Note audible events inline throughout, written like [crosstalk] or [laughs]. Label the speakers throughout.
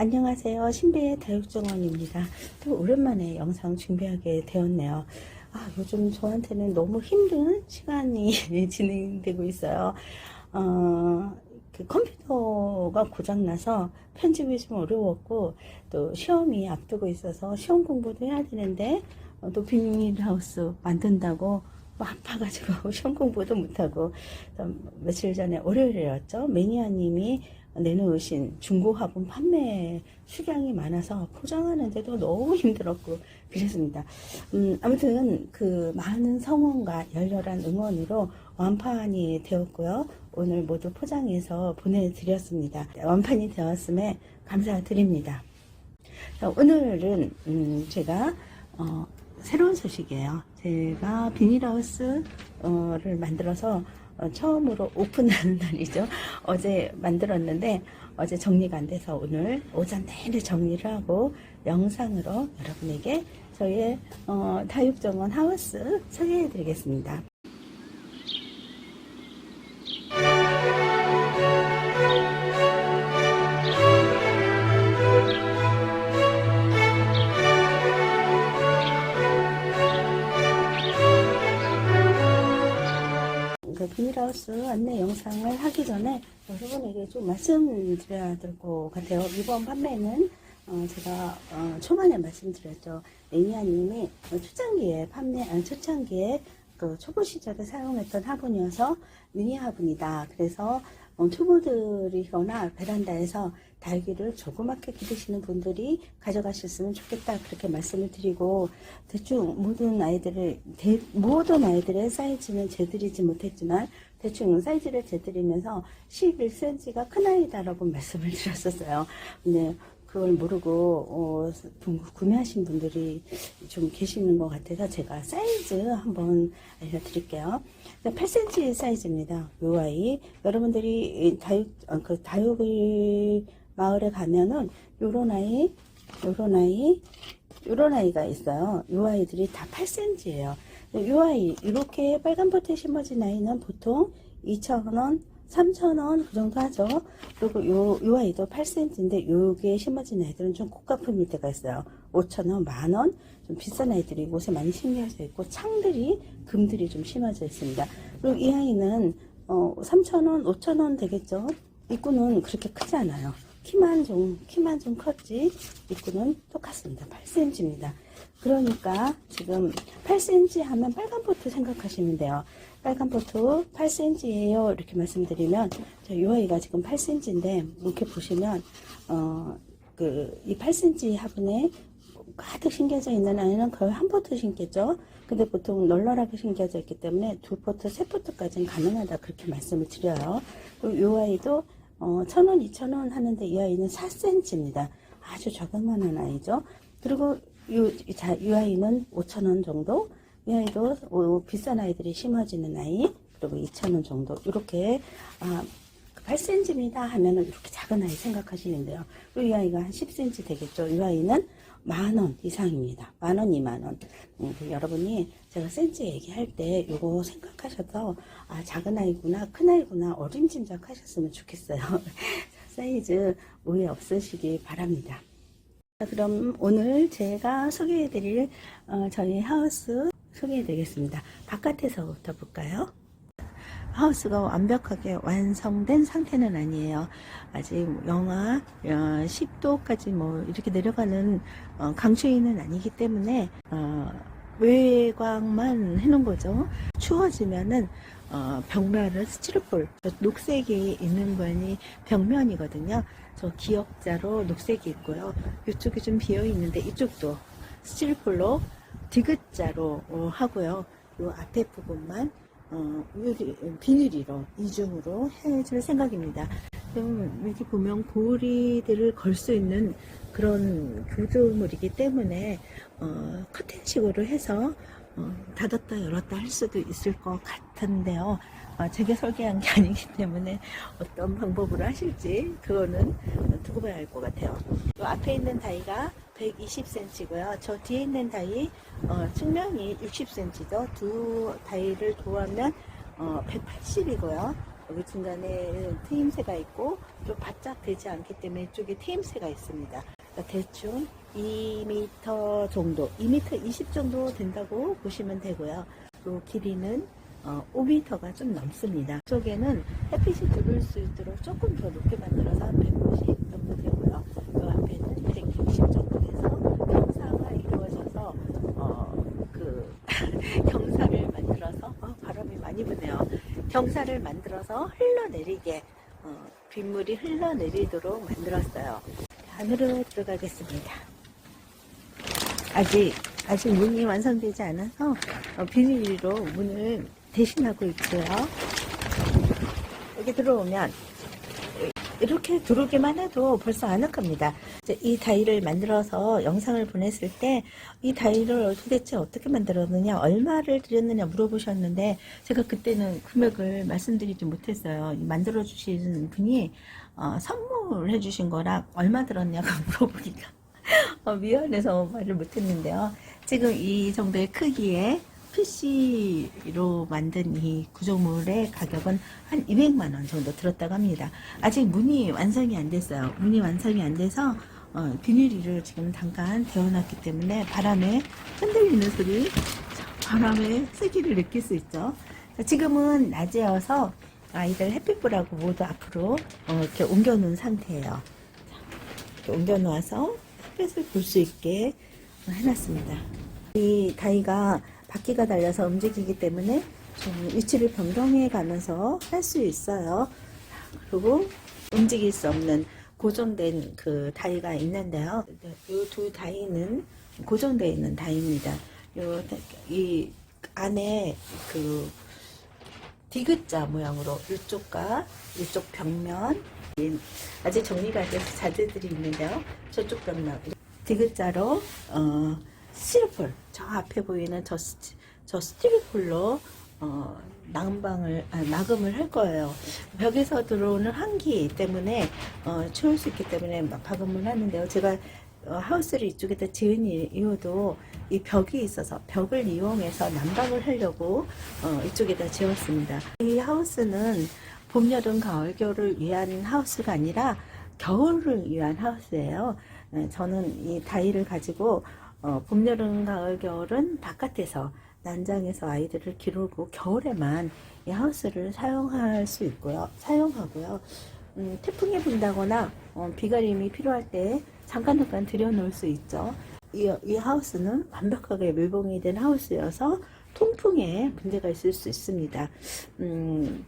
Speaker 1: 안녕하세요. 신비의 다육정원입니다. 또 오랜만에 영상 준비하게 되었네요. 아, 요즘 저한테는 너무 힘든 시간이 [laughs] 진행되고 있어요. 어, 그 컴퓨터가 고장나서 편집이 좀 어려웠고, 또 시험이 앞두고 있어서 시험 공부도 해야 되는데, 어, 또 비닐하우스 만든다고 뭐 아파가지고 [laughs] 시험 공부도 못하고, 또 며칠 전에 월요일이었죠. 매니아님이 내놓으신 중고화분 판매 수량이 많아서 포장하는데도 너무 [laughs] 힘들었고 그랬습니다. 음, 아무튼 그 많은 성원과 열렬한 응원으로 완판이 되었고요. 오늘 모두 포장해서 보내드렸습니다. 완판이 되었음에 감사드립니다. 자, 오늘은 음, 제가 어, 새로운 소식이에요. 제가 비닐하우스를 만들어서 어, 처음으로 오픈하는 [laughs] 날이죠. 어제 만들었는데 어제 정리가 안 돼서 오늘 오전 내내 정리를 하고 영상으로 여러분에게 저희의 어, 다육정원 하우스 소개해 드리겠습니다. 하우스 안내 영상을 하기 전에 여러분에게 좀 말씀드려야 될 것 같아요. 이번 판매는 어, 제가 어, 초반에 말씀드렸죠. 매니아님이 어, 초창기에 판매, 아니, 초창기에 그 초보 시절에 사용했던 화분이어서 미니 화분이다. 그래서 어, 초보들이거나 베란다에서 달기를 조그맣게 기르시는 분들이 가져가셨으면 좋겠다 그렇게 말씀을 드리고 대충 모든 아이들을 대- 모든 아이들의 사이즈는 재드리지 못했지만 대충 사이즈를 재드리면서 11cm가 큰 아이다라고 [laughs] 말씀을 드렸었어요. 근데 그걸 모르고 어, 구- 구매하신 분들이 좀 계시는 것 같아서 제가 사이즈 한번 알려드릴게요. 8cm 사이즈입니다. 요 아이 여러분들이 이 다육 어, 그 다육을 마을에 가면은 요런 아이, 요런 아이, 요런 아이가 있어요. 요 아이들이 다 8cm예요. 요 아이 이렇게 빨간 버튼 심어진 아이는 보통 2,000원, 3,000원 그 정도 하죠. 그리고 요, 요 아이도 8cm인데 요게 심어진 아이들은 좀 고가품일 때가 있어요. 5,000원, 만원, 좀 비싼 아이들이 곳에 많이 심겨져 있고 창들이, 금들이 좀 심어져 있습니다. 그리고 이 아이는 어, 3,000원, 5,000원 되겠죠. 입구는 그렇게 크지 않아요. 키만 좀, 키만 좀 컸지, 입구는 똑같습니다. 8cm입니다. 그러니까 지금 8cm 하면 빨간 포트 생각하시면 돼요. 빨간 포트 8cm예요. 이렇게 말씀드리면, 저이 아이가 지금 8cm인데, 이렇게 보시면, 어, 그, 이 8cm 화분에 가득 심겨져 있는 아이는 거의 한 포트 심겠죠. 근데 보통 널널하게 심겨져 있기 때문에 두 포트, 세 포트까지는 가능하다. 그렇게 말씀을 드려요. 그리고 이 아이도, 어, 천 원, 이천 원 하는데 이 아이는 4cm입니다. 아주 저렴한 아이죠. 그리고 요, 자, 이 아이는 5천 원 정도. 이 아이도 어, 비싼 아이들이 심어지는 아이. 그리고 2천 원 정도. 이렇게, 아, 8cm입니다 하면은 이렇게 작은 아이 생각하시는데요. 그리고 이 아이가 한 10cm 되겠죠. 이 아이는 만원 이상입니다. 만 원, 이만 원. 음, 그 여러분이 제가 센치 얘기할 때 이거 생각하셔서 아 작은 아이구나, 큰 아이구나 어림짐작 하셨으면 좋겠어요. [laughs] 사이즈 오해 없으시기 바랍니다. 자, 그럼 오늘 제가 소개해드릴 어, 저희 하우스 소개해드리겠습니다. 바깥에서부터 볼까요? 하우스가 완벽하게 완성된 상태는 아니에요. 아직 영하 10도까지 뭐 이렇게 내려가는 어, 강추위는 아니기 때문에 어, 외곽만 해놓은 거죠. 추워지면은 어, 벽면을 스티로폴 저 녹색이 있는 면이 벽면이거든요. 저 기역자로 녹색이 있고요. 이쪽이 좀 비어 있는데 이쪽도 스티로폴로 디귿자로 어, 하고요. 이 앞에 부분만 어, 비닐이로 이중으로 해줄 생각입니다. 좀 여기 보면 고리들을 걸 수 있는 그런 구조물이기 때문에 어, 커튼식으로 해서 어, 닫았다 열었다 할 수도 있을 것 같은데요. 어, 제가 설계한 게 [laughs] 아니기 때문에 어떤 방법으로 하실지 그거는 두고 봐야 할 것 같아요. 이 앞에 있는 다이가 120cm고요. 저 뒤에 있는 다이 어, 측면이 60cm죠. 두 다이를 도하면 어, 180이고요. 여기 중간에 트임새가 있고 좀 바짝 되지 않기 때문에 이쪽에 트임새가 있습니다. 대충 2m 정도, 2m 20 정도 된다고 보시면 되고요. 또 길이는 어, 5m가 좀 넘습니다. 이쪽에는 햇빛이 들어올 수 있도록 조금 더 높게 만들어서 한 150 정도 되고요. 이 앞에는 160 정도 돼서 경사가 이루어져서 어, 그 [laughs] 경사를 만들어서 어, 바람이 많이 부네요. 경사를 만들어서 흘러내리게 어, 빗물이 흘러내리도록 만들었어요. 안으로 들어가겠습니다. 아직 아직 문이 완성되지 않아서 어, 비닐로 문을 대신하고 있고요. 여기 들어오면 이렇게 들어오기만 해도 벌써 아늑합니다. 이 다이를 만들어서 영상을 보냈을 때 이 다이를 도대체 어떻게 만들었느냐, 얼마를 들였느냐 물어보셨는데 제가 그때는 금액을 말씀드리지 못했어요. 이 만들어 주신 분이 어, 선물해 주신 거랑 얼마 들었냐고 [laughs] 물어보니까 어, 미안해서 말을 못했는데요. 지금 이 정도의 크기의 PC로 만든 이 구조물의 가격은 한 200만 원 정도 들었다고 합니다. 아직 문이 완성이 안 됐어요. 문이 완성이 안 돼서 어, 비닐이를 지금 잠깐 데워놨기 때문에 바람에 흔들리는 소리, 바람의 세기를 느낄 수 있죠. 자, 지금은 낮에여서 아이들 햇빛 보라고 모두 앞으로 어, 이렇게 옮겨놓은 상태예요. 자, 이렇게 옮겨놓아서 햇빛을 볼 수 있게 해놨습니다. 이 다이가 바퀴가 달려서 움직이기 때문에 좀 위치를 변경해 가면서 할 수 있어요. 그리고 움직일 수 없는 고정된 그 다이가 있는데요. 이 두 다이는 고정되어 있는 다이입니다. 요, 이 안에 그 디귿자 모양으로 이쪽과 이쪽 벽면 아직 정리가 안 돼서 자재들이 있는데요. 저쪽 벽면 디귿자로 어, 스티로폴 저 앞에 보이는 저, 스티, 저 스티로폴로 어, 난방을 아, 낙음을 할 거예요. 벽에서 들어오는 환기 때문에 어, 추울 수 있기 때문에 막 박음을 하는데요. 제가 어, 하우스를 이쪽에다 지은 이- 이유도 이 벽이 있어서 벽을 이용해서 난방을 하려고 어, 이쪽에다 지었습니다. 이 하우스는 봄, 여름, 가을, 겨울을 위한 하우스가 아니라 겨울을 위한 하우스예요. 네, 저는 이 다이를 가지고 어, 봄, 여름, 가을, 겨울은 바깥에서 난장에서 아이들을 기르고 겨울에만 이 하우스를 사용할 수 있고요. 사용하고요. 음, 태풍이 분다거나 어, 비가림이 필요할 때 잠깐 잠깐 들여놓을 수 있죠. 이, 이 하우스는 완벽하게 밀봉이 된 하우스여서 통풍에 문제가 있을 수 있습니다. 음,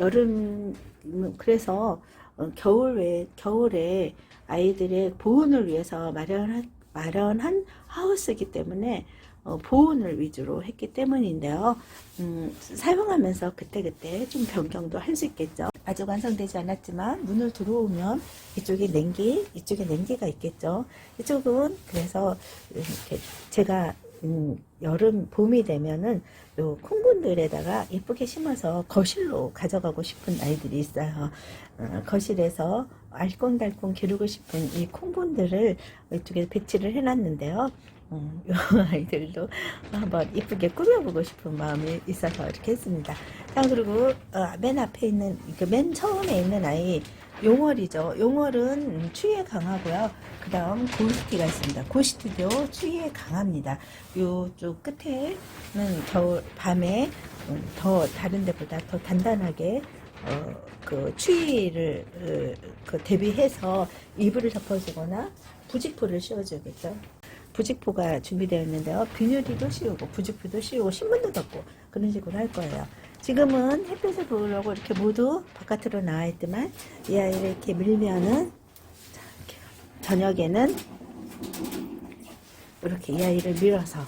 Speaker 1: 여름 음, 그래서 어, 겨울에 겨울에 아이들의 보온을 위해서 마련한 마련한 하우스이기 때문에 어, 보온을 위주로 했기 때문인데요. 음, 사용하면서 그때그때 좀 변경도 할 수 있겠죠. 아직 완성되지 않았지만 문을 들어오면 이쪽에 냉기, 이쪽에 냉기가 있겠죠. 이쪽은 그래서 이렇게 제가 음, 여름 봄이 되면은 요 콩분들에다가 예쁘게 심어서 거실로 가져가고 싶은 아이들이 있어요. 어, 거실에서 알콩달콩 기르고 싶은 이 콩분들을 이쪽에 배치를 해놨는데요. 음, 요 [laughs] 아이들도 한번 이쁘게 꾸며보고 싶은 마음이 있어서 이렇게 했습니다. 자, 그리고 어, 맨 앞에 있는, 그 맨 처음에 있는 아이, 용월이죠. 용월은 추위에 강하고요. 그 다음 고시티가 있습니다. 고시티도 추위에 강합니다. 요쪽 끝에는 겨울, 밤에 음, 더 다른 데보다 더 단단하게 어, 그 추위를 어, 그 대비해서 이불을 덮어주거나 부직포를 씌워주겠죠. 부직포가 준비되어 있는데요. 비닐도 씌우고 부직포도 씌우고 신문도 덮고 그런 식으로 할 거예요. 지금은 햇빛을 보려고 이렇게 모두 바깥으로 나와 있지만 이 아이를 이렇게 밀면은 저녁에는 이렇게 이 아이를 밀어서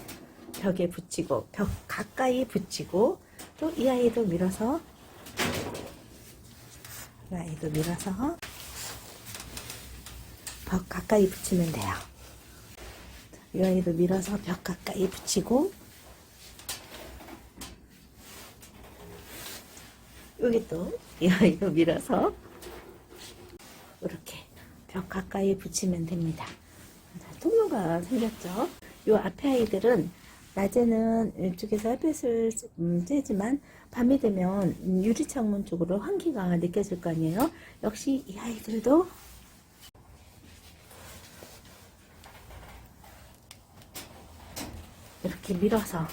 Speaker 1: 벽에 붙이고 벽 가까이 붙이고 또 이 아이도 밀어서 이 아이도 밀어서 벽 가까이 붙이면 돼요. 이 아이도 밀어서 벽 가까이 붙이고 여기 또 [laughs] 이 아이도 밀어서 이렇게 벽 가까이 붙이면 됩니다. 자, 통로가 생겼죠. 이 앞에 아이들은 낮에는 이쪽에서 햇빛을 음, 쬐지만 밤이 되면 음, 유리창문 쪽으로 환기가 느껴질 거 아니에요. 역시 이 아이들도 이렇게 밀어서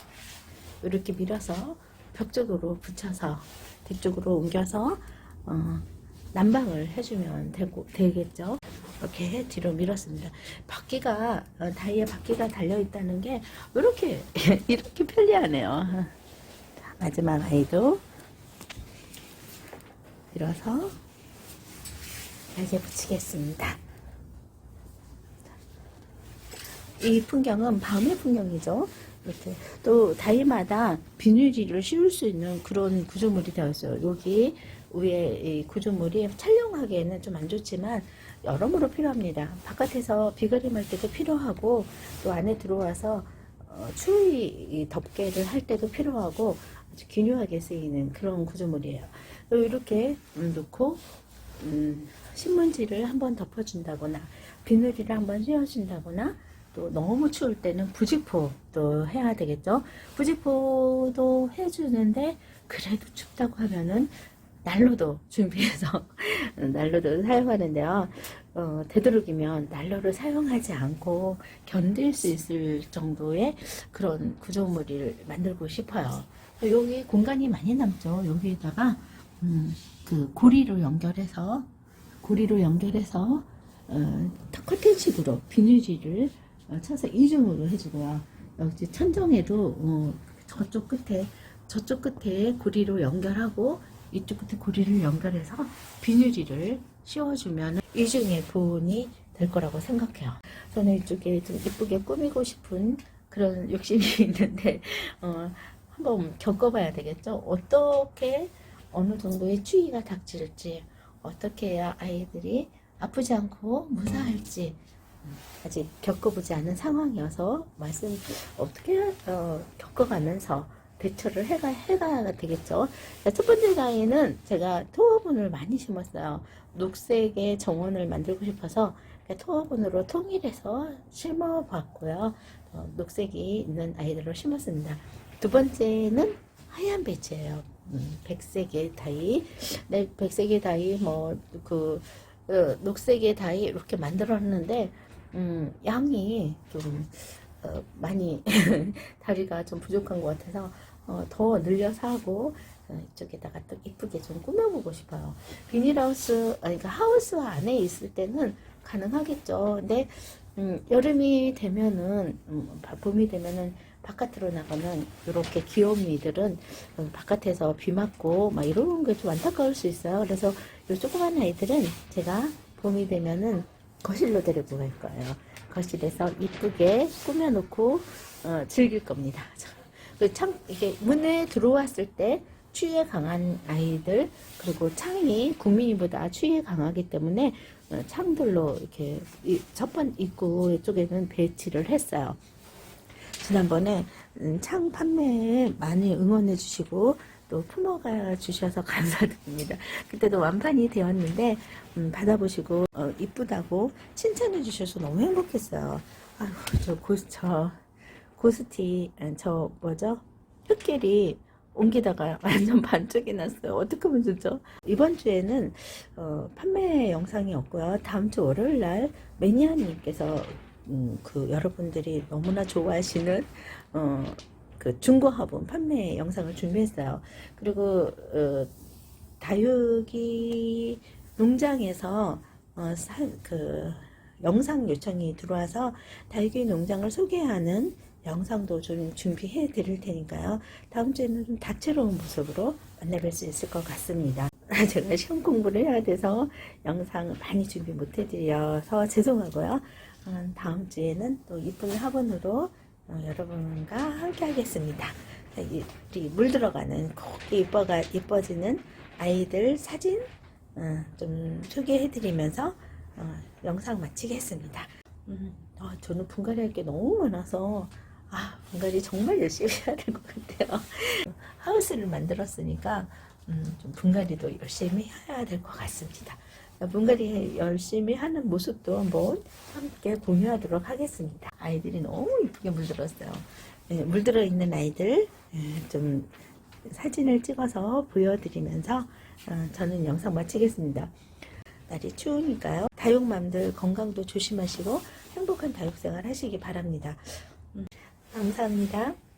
Speaker 1: 이렇게 밀어서 벽 쪽으로 붙여서 뒤쪽으로 옮겨서 어, 난방을 해주면 되고 되겠죠. 이렇게 뒤로 밀었습니다. 바퀴가 어, 다이에 바퀴가 달려 있다는 게 이렇게 [laughs] 이렇게 편리하네요. 자, 마지막 아이도 밀어서 날개 붙이겠습니다. 이 풍경은 밤의 풍경이죠. 이렇게 또 다이마다 비닐지를 씌울 수 있는 그런 구조물이 되어 있어요. 여기 위에 이 구조물이 촬영하기에는 좀 안 좋지만 여러모로 필요합니다. 바깥에서 비가림할 때도 필요하고 또 안에 들어와서 어, 추위 덮개를 할 때도 필요하고 아주 기묘하게 쓰이는 그런 구조물이에요. 이렇게 음, 놓고 음, 신문지를 한번 덮어준다거나 비늘이를 한번 씌워준다거나 또 너무 추울 때는 부직포도 해야 되겠죠. 부직포도 해주는데 그래도 춥다고 하면은 난로도 준비해서 [laughs] 난로도 사용하는데요. 어, 되도록이면 난로를 사용하지 않고 견딜 수 있을 정도의 그런 구조물을 만들고 싶어요. 여기 공간이 많이 남죠. 여기에다가 음, 그 고리로 연결해서 고리로 연결해서 어, 커튼식으로 비닐지를 어, 쳐서 이중으로 해주고요. 여기 천정에도 어, 저쪽 끝에 저쪽 끝에 고리로 연결하고 이쪽 끝에 고리를 연결해서 비닐지를 씌워주면 이중의 보온이 될 거라고 생각해요. 저는 이쪽에 좀 이쁘게 꾸미고 싶은 그런 [laughs] 욕심이 있는데 어, 한번 겪어봐야 되겠죠. 어떻게 어느 정도의 추위가 닥칠지 어떻게 해야 아이들이 아프지 않고 무사할지 음, 아직 겪어보지 않은 상황이어서 말씀 어떻게 어, 겪어가면서 대처를 해가, 해가야 되겠죠. 자, 첫 번째 가위는 제가 토어분을 많이 심었어요. 녹색의 정원을 만들고 싶어서 토어분으로 통일해서 심어봤고요. 어, 녹색이 있는 아이들로 심었습니다. 두 번째는 하얀 배치예요. 음, 백색의 다이, 네, 백색의 다이, 뭐, 그, 어, 녹색의 다이 이렇게 만들었는데, 음, 양이 좀, 어, 많이, [laughs] 다리가 좀 부족한 것 같아서, 어, 더 늘려서 하고, 어, 이쪽에다가 또 이쁘게 좀 꾸며보고 싶어요. 비닐하우스, 아니, 그 하우스 안에 있을 때는 가능하겠죠. 근데, 음, 여름이 되면은, 음, 봄이 되면은, 바깥으로 나가면 이렇게 귀요미들은 음, 바깥에서 비 맞고 막 이런 게 좀 안타까울 수 있어요. 그래서 이 조그만 아이들은 제가 봄이 되면은 거실로 데리고 갈 거예요. 거실에서 이쁘게 꾸며놓고 어, 즐길 겁니다. 그참 이게 문에 들어왔을 때 추위에 강한 아이들 그리고 창이 국민이보다 추위에 강하기 때문에 어, 창들로 이렇게 첫번 입구 쪽에는 배치를 했어요. 지난번에 음, 창 판매에 많이 응원해 주시고 또 품어가 주셔서 [laughs] 감사드립니다. 그때도 완판이 되었는데 음, 받아보시고 어, 이쁘다고 칭찬해 주셔서 너무 행복했어요. 아유 저 고스 저 고스티 아, 저 뭐죠 흙길이 옮기다가 [laughs] 완전 반쪽이 났어요. 어떻게 하면 좋죠? 이번 주에는 어, 판매 영상이 없고요. 다음 주 월요일 날 매니아님께서 음, 그 여러분들이 너무나 좋아하시는 어, 그 중고 화분 판매 영상을 준비했어요. 그리고 어, 다육이 농장에서 어, 사, 그 영상 요청이 들어와서 다육이 농장을 소개하는 영상도 좀 준비해 드릴 테니까요. 다음 주에는 좀 다채로운 모습으로 만나뵐 수 있을 것 같습니다. [laughs] 제가 시험 공부를 해야 돼서 영상 많이 준비 못 해드려서 죄송하고요. 어, 다음 주에는 또 이쁜 화분으로 어, 여러분과 함께 하겠습니다. 이, 우리 물 들어가는 곱게 이뻐가, 이뻐지는 아이들 사진 어, 좀 소개해드리면서 어, 영상 마치겠습니다. 음, 어, 저는 분갈이 할 게 너무 많아서 아 분갈이 정말 열심히 해야 될 것 같아요. 하우스를 만들었으니까 음, 좀 분갈이도 열심히 해야 될 것 같습니다. 분갈이 열심히 하는 모습도 한번 함께 공유하도록 하겠습니다. 아이들이 너무 이쁘게 물들었어요. 예, 물들어 있는 아이들 예, 좀 사진을 찍어서 보여드리면서 어, 저는 영상 마치겠습니다. 날이 추우니까요. 다육맘들 건강도 조심하시고 행복한 다육생활 하시기 바랍니다. 음, 감사합니다.